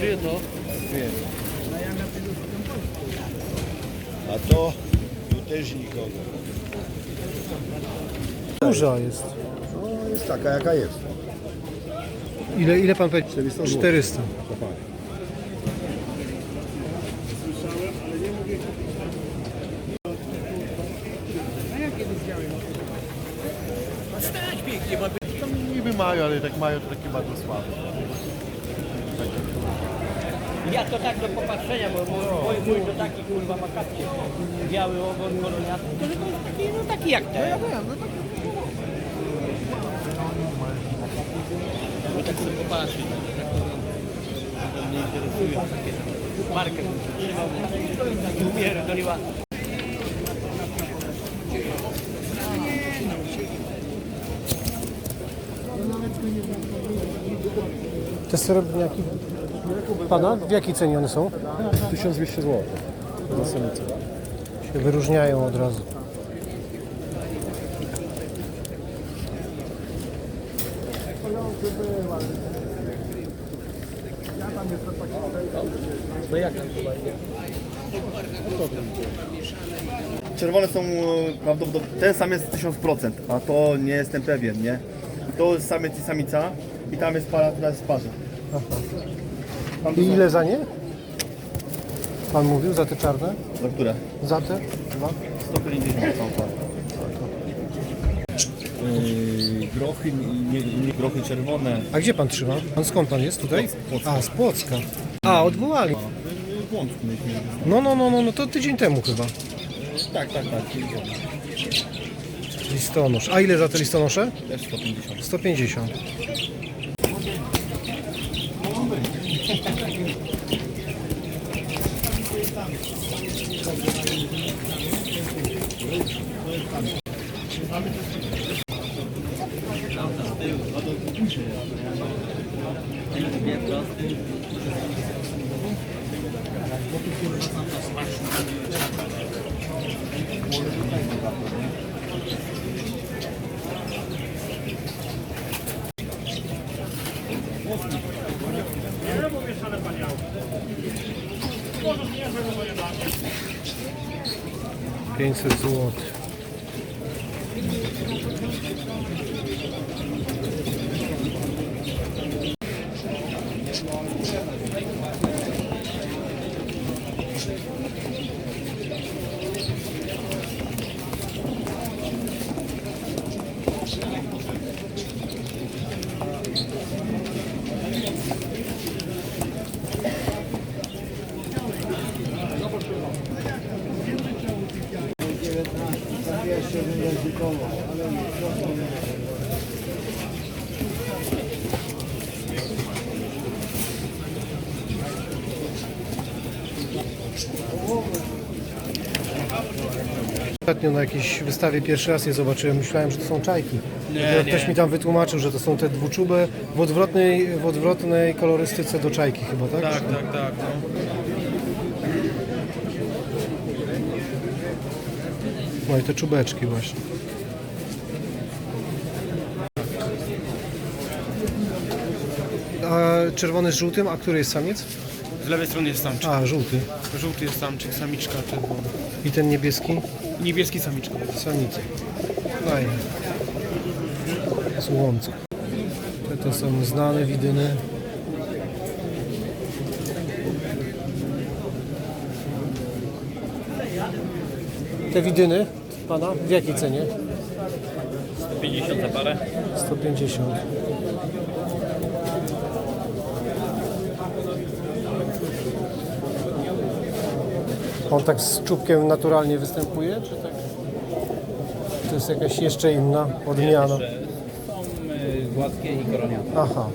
Czyje to? A to tu też nikogo. Duża jest. No jest taka jaka jest. Ile, ile pan powiedział? 400 zł. 400. Niby mają, ale tak mają to takie bardzo słabe. Ja to tak do popatrzenia, bo mój, mój, mój to taki kurwa ma kapcie. Biały ogon koloniaty. To, że to jest taki, no taki jak te. Ja wiem, no tak. Tak sobie popatrzeć. To mnie interesuje takie markę. Trzymał, nie ma. Te srebrniaki pana, w jakiej cenie one są? 1200 zł. Za samicę. Się wyróżniają od razu. No jak Czerwone są e, prawdopodobnie, ten sam jest 1000%, a to nie jestem pewien, nie? To jest samiec i samica i tam jest para, która jest w parze. Tam I są- ile za nie? Pan mówił za te czarne? Za które? Za te? Dwa? 150 są parę. Yy, grochy, nie, nie, grochy czerwone. A gdzie pan trzyma? Pan skąd pan jest tutaj? Płocka. A, z Płocka. A, odwołali. No, no, no, no, no to tydzień temu chyba. Tak, tak, tak. Listonosz. A ile za te listonosze? Też 150. 150. 500 zł. Thank Złotych. Ostatnio na jakiejś wystawie pierwszy raz je zobaczyłem, myślałem, że to są czajki. Dopiero Ktoś mi tam wytłumaczył, że to są te dwuczube w odwrotnej, w odwrotnej kolorystyce do czajki chyba, tak? Tak, tak, tak. No. I te czubeczki właśnie. A czerwony z żółtym, a który jest samiec? Z lewej strony jest samczyk. A, żółty. Żółty jest samczyk, samiczka czerwona. I ten niebieski? Niebieski samiczka. Samica. Fajnie. Słońce. Te to są znane widyny. Te widyny pana w jakiej cenie? 50 za parę. 150. On tak z czubkiem naturalnie występuje, czy tak? To jest jakaś jeszcze inna odmiana. Są y, gładkie i koroniate. Aha.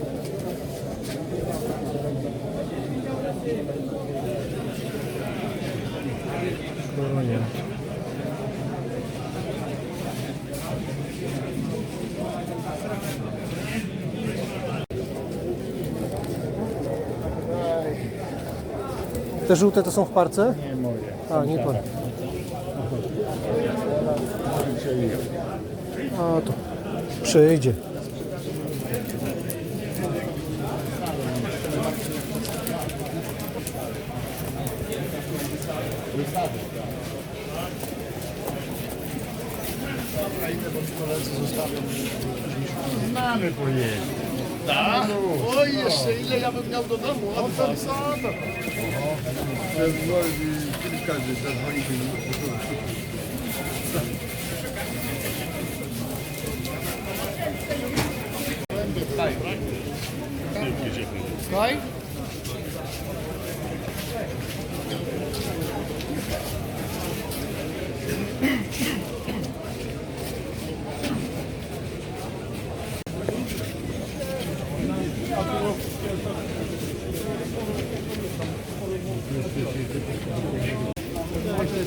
Te żółte to są w parce? Nie moje. A, nie pan. A, to przyjdzie. O, jeszcze ile ja bym miał do domu? Od tam sada. Kilka dni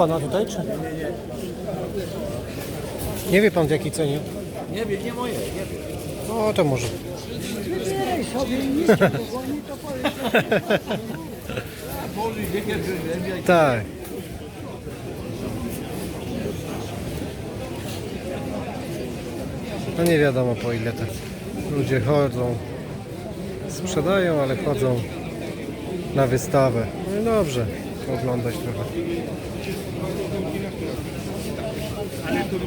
pana tutaj, czy? Nie wie pan w jakiej cenie? Nie wiem, nie moje, nie wiem. No to może. tak. No nie wiadomo po ile te ludzie chodzą. Sprzedają, ale chodzą na wystawę. No i dobrze, oglądać trochę. Wiem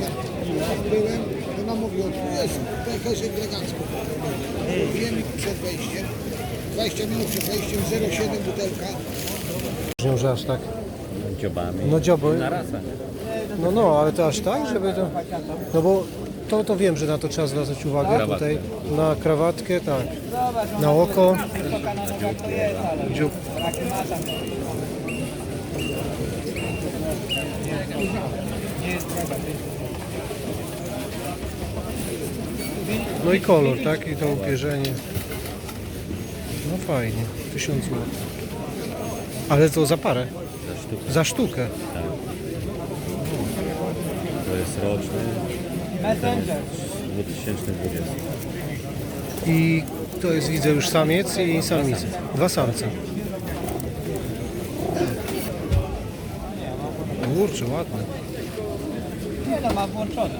jak byłem, to nam mówią, tu jest to jakaś elegancko. Wiem przed wejściem, 20 minut przed wejściem, 0,7 butelka. Różnią, że aż tak. dziobami. No dzioby. Na rasę. No no, ale to aż tak, żeby to. No bo to, to wiem, że na to trzeba zwracać uwagę Krawatkę. tutaj. Na krawatkę, tak. Na oko. Dziób. No i kolor, tak? I to upierzenie. No fajnie. 1000 zł. Ale to za parę. Za sztukę. Za sztukę. To jest roczny. Messenger. 2020. I to jest widzę już samiec i samica. Dwa samce. Kurczę, ładne. Nie no, ma włączone.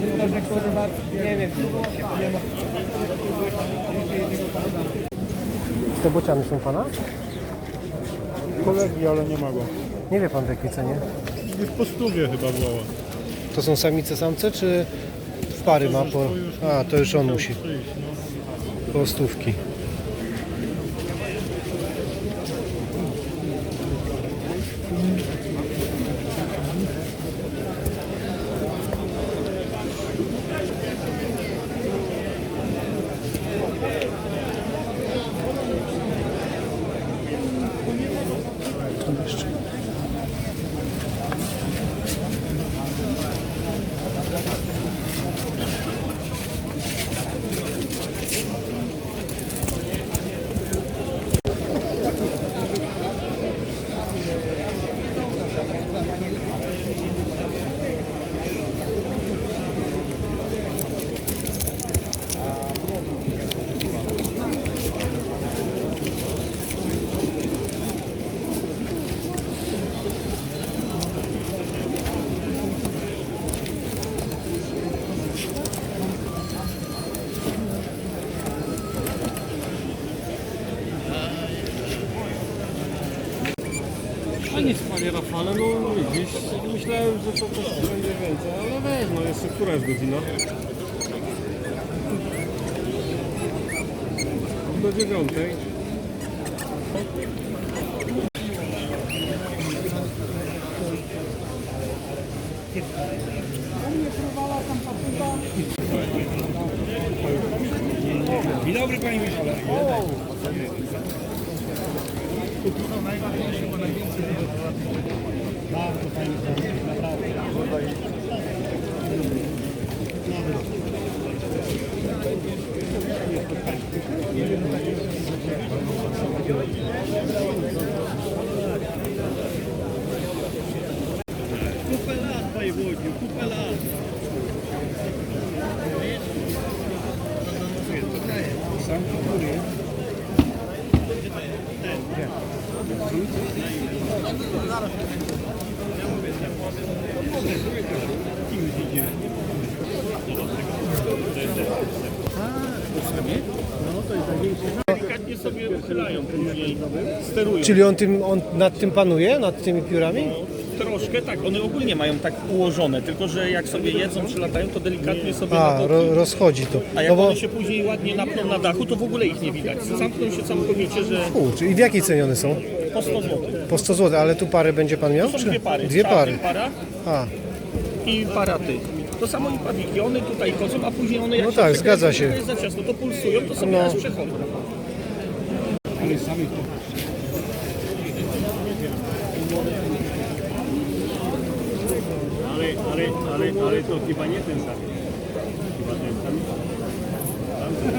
Tylko, że kurwa, nie wiem, nie ma. Te bociany są pana? Kolegi, ale nie mogą. Nie wie pan w jakiej cenie. Już po stówie chyba było. To są samice, samce, czy w pary ma po... A, to już on musi. Po stówki. Co jeszcze? Panie Rafale, no widzisz, myślałem, że to też będzie więcej, ale weź, no jeszcze która jest godzina? Do dziewiątej. Dzień dobry Panie Michale. Воно найважливіше, вона він це Купила воєводню, купила. Сам купує. Yeah. Sobie uchylają. Czyli on, tym, on nad tym panuje, nad tymi piórami? Troszkę tak, one ogólnie mają tak ułożone, tylko że jak sobie jedzą czy latają, to delikatnie sobie na A, boki. ro, rozchodzi to. A jak No bo, one się później ładnie napną na dachu, to w ogóle ich nie widać. Zamkną się całkowicie, że kurczę, I w jakiej cenie one są? po 100 zł. Po 100 zł, ale tu parę będzie pan miał? Są czy- dwie pary. Dwie pary. para A, i para tych. To samo i pawiki, one tutaj chodzą, a później one jak No tak, przekręcą, zgadza się. To jest za ciasno, to pulsują, to sobie No. nas przechodzą. No ale to chyba nie ten sam. Chyba ten sam.